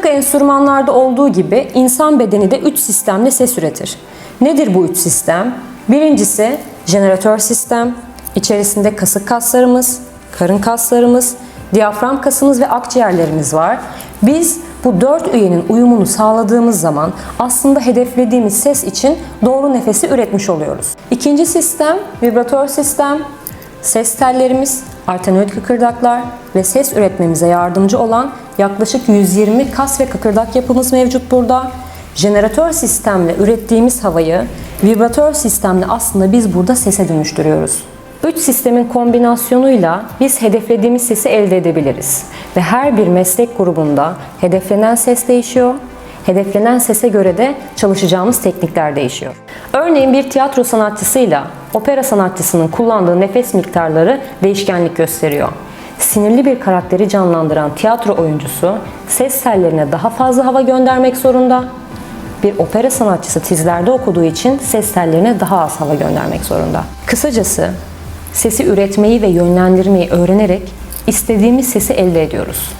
Tıpkı enstrümanlarda olduğu gibi insan bedeni de 3 sistemle ses üretir. Nedir bu 3 sistem? Birincisi jeneratör sistem. İçerisinde kasık kaslarımız, karın kaslarımız, diyafram kasımız ve akciğerlerimiz var. Biz bu dört üyenin uyumunu sağladığımız zaman aslında hedeflediğimiz ses için doğru nefesi üretmiş oluyoruz. İkinci sistem vibratör sistem. Ses tellerimiz, artenoid kıkırdaklar ve ses üretmemize yardımcı olan yaklaşık 120 kas ve kıkırdak yapımız mevcut burada. Jeneratör sistemle ürettiğimiz havayı vibratör sistemle aslında biz burada sese dönüştürüyoruz. Üç sistemin kombinasyonuyla biz hedeflediğimiz sesi elde edebiliriz. Ve her bir meslek grubunda hedeflenen ses değişiyor. Hedeflenen sese göre de çalışacağımız teknikler değişiyor. Örneğin bir tiyatro sanatçısıyla opera sanatçısının kullandığı nefes miktarları değişkenlik gösteriyor. Sinirli bir karakteri canlandıran tiyatro oyuncusu ses tellerine daha fazla hava göndermek zorunda. Bir opera sanatçısı tizlerde okuduğu için ses tellerine daha az hava göndermek zorunda. Kısacası sesi üretmeyi ve yönlendirmeyi öğrenerek istediğimiz sesi elde ediyoruz.